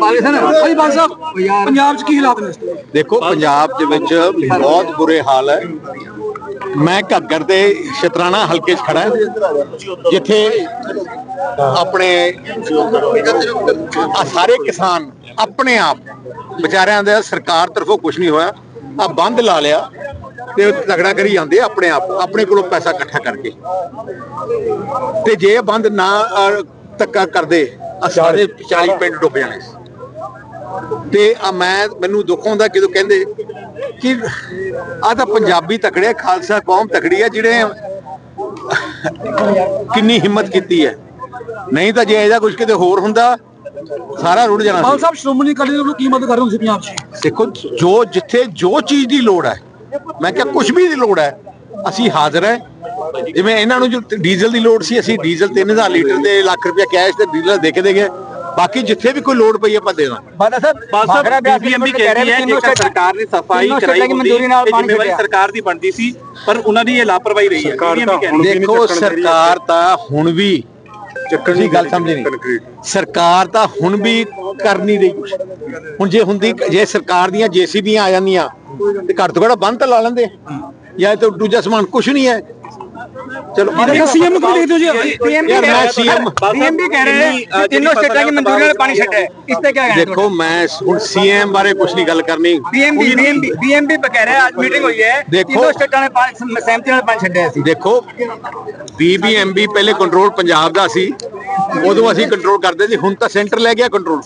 ਪਾਕਿਸਤਾਨ ਭਾਈ ਬਾਲ ਸਾਹਿਬ ਪੰਜਾਬ 'ਚ ਕੀ ਹਾਲਾਤ ਨੇ ਇਸ ਤੋਂ? ਦੇਖੋ ਪੰਜਾਬ ਦੇ ਵਿੱਚ ਬਹੁਤ ਬੁਰੇ ਹਾਲ ਹੈ। ਮੈਂ ਘੱਗਰ ਦੇ ਸ਼ਤਰਾਣਾ ਹਲਕੇ 'ਚ ਖੜਾ ਹਾਂ, ਜਿੱਥੇ ਆਪਣੇ ਆ ਸਾਰੇ ਕਿਸਾਨ ਆਪਣੇ ਆਪ ਵਿਚਾਰਿਆਂ ਦਾ ਸਰਕਾਰ ਤਰਫੋਂ ਕੁਝ ਨਹੀਂ ਹੋਇਆ। ਆ ਬੰਦ ਲਾ ਲਿਆ ਤੇ ਤਗੜਾ ਕਰੀ ਜਾਂਦੇ ਆ ਆਪਣੇ ਆਪ ਆਪਣੇ ਕੋਲੋਂ ਪੈਸਾ ਇਕੱਠਾ ਕਰਕੇ। ਤੇ ਜੇ ਇਹ ਬੰਦ ਨਾ ਅਹ, ਧੱਕਾ ਕਰਦੇ ਆ ਸਾਰੇ 40 ਪਿੰਡ ਡੁੱਬ ਜਾਣੇ। ਸੀ ਤੇ ਆ ਮੈਂ ਮੈਨੂੰ ਦੁੱਖ ਹੁੰਦਾ ਜਦੋਂ ਕਹਿੰਦੇ ਕਿ ਆ ਤਾਂ ਪੰਜਾਬੀ ਤਕੜੇ ਖਾਲਸਾ ਕੌਮ ਤਕੜੀ ਹੈ ਜਿਹੜੇ ਕਿੰਨੀ ਹਿੰਮਤ ਕੀਤੀ ਹੈ। ਨਹੀਂ ਤਾਂ ਜੇ ਇਹਦਾ ਕੁਝ ਕਿਤੇ ਹੋਰ ਹੁੰਦਾ ਸਾਰਾ ਰੁੜ ਜਾਣਾ ਸੀ। ਸਾਹਿਬ ਸ਼੍ਰੋਮਣੀ ਅਕਾਲੀ ਦਲ ਨੂੰ ਕੀ ਮਦਦ ਕਰ ਰਹੇ ਹੋ ਤੁਸੀਂ ਪੰਜਾਬ 'ਚ? ਦੇਖੋ ਜੋ ਜਿੱਥੇ ਜੋ ਚੀਜ਼ ਦੀ ਲੋੜ ਹੈ ਮੈਂ ਕਿਹਾ ਕੁਝ ਵੀ ਦੀ ਲੋੜ ਹੈ ਅਸੀਂ ਹਾਜ਼ਰ ਹੈ। ਜਿਵੇਂ ਇਹਨਾਂ ਨੂੰ ਜੋ ਡੀਜ਼ਲ ਦੀ ਲੋੜ ਸੀ ਅਸੀਂ ਡੀਜ਼ਲ 3000 ਲੀਟਰ ਦੇ ਲੱਖ ਰੁਪਏ ਕੈਸ਼ ਤੇ ਡੀਲਰ ਦੇ ਕੇ ਦੇ ਗਏ। ਬਾਕੀ ਜਿੱਥੇ ਵੀ ਕੋਈ ਲੋੜ ਪਈ ਆਪਾਂ ਦੇ ਦਾਂਗੇ। ਬਾਦਾ ਸਾਹਿਬ ਬੀਬੀਐਮਬੀ ਕਹਿ ਰਹੀ ਹੈ ਜੇਕਰ ਸਰਕਾਰ ਨੇ ਸਫ਼ਾਈ ਕਰਾਈ ਹੁੰਦੀ ਇਹ ਜ਼ਿੰਮੇਵਾਰੀ ਸਰਕਾਰ ਦੀ ਬਣਦੀ ਸੀ ਪਰ ਉਹਨਾਂ ਦੀ ਇਹ ਲਾਪਰਵਾਹੀ ਰਹੀ ਹੈ। ਦੇਖੋ ਸਰਕਾਰ ਤਾਂ ਹੁਣ ਵੀ ਤੁਸੀਂ ਗੱਲ ਸਮਝ ਨਹੀਂ। ਸਰਕਾਰ ਤਾਂ ਹੁਣ ਵੀ ਕਰ ਨਹੀਂ ਰਹੀ ਕੁਛ। ਹੁਣ ਜੇ ਹੁੰਦੀ ਜੇ ਸਰਕਾਰ ਦੀਆਂ ਜੀਸੀਬੀਆਂ ਆ ਜਾਂਦੀਆਂ ਤੇ ਘੱਟ ਤੋਂ ਘੱਟ ਬੰਦ ਤਾਂ ਲਾ ਲੈਂਦੇ। ਜਾਂ ਇਹ ਤਾਂ ਦੂਜਾ ਸਮਾਨ ਕੁਛ ਨਹੀਂ ਹੈ। ਚਲੋ ਅੱਛਾ ਸੀਐਮ ਨੂੰ ਕੀ ਦੇਖਦੇ ਹੋ ਜੀ। ਯਾਰ ਮੈਂ ਸੀਐਮ BBMP ਕਹਿ ਰਹੇ ਹੈ ਤਿੰਨੋਂ ਸਟੇਟਾਂ ਦੀ ਮਨਜ਼ੂਰੀ ਨਾਲ ਪਾਣੀ ਛੱਡਿਆ। ਹੈ ਇਸ ਤੇ ਕੀ ਕਹਿਣਾ ਦੇਖੋ ਮੈਂ ਹੁਣ ਸੀਐਮ ਬਾਰੇ ਕੁਛ ਨਹੀਂ ਗੱਲ ਕਰਨੀ। ਬੀਐਮਪੀ ਬੀਐਮਪੀ ਬੀਐਮਪੀ ਕਹਿ ਰਿਹਾ ਅੱਜ ਮੀਟਿੰਗ ਹੋਈ ਹੈ। ਦੇਖੋ- ਤਿੰਨੋਂ ਸਟੇਟਾਂ ਨੇ ਪਾਣੀ ਸਹਿਮਤੀ ਨਾਲ ਪਾਣੀ ਛੱਡਿਆ ਸੀ। ਦੇਖੋ ਬੀਬੀਐਮਬੀ ਪਹਿਲੇ ਕੰਟਰੋਲ ਪੰਜਾਬ ਦਾ ਸੀ। ਉਦੋਂ ਅਸੀਂ ਕੰਟਰੋਲ ਕਰਦੇ ਸੀ ਹੁਣ ਤਾਂ ਸੈਂਟਰ ਲੈ ਗਿਆ ਕੰਟਰੋਲ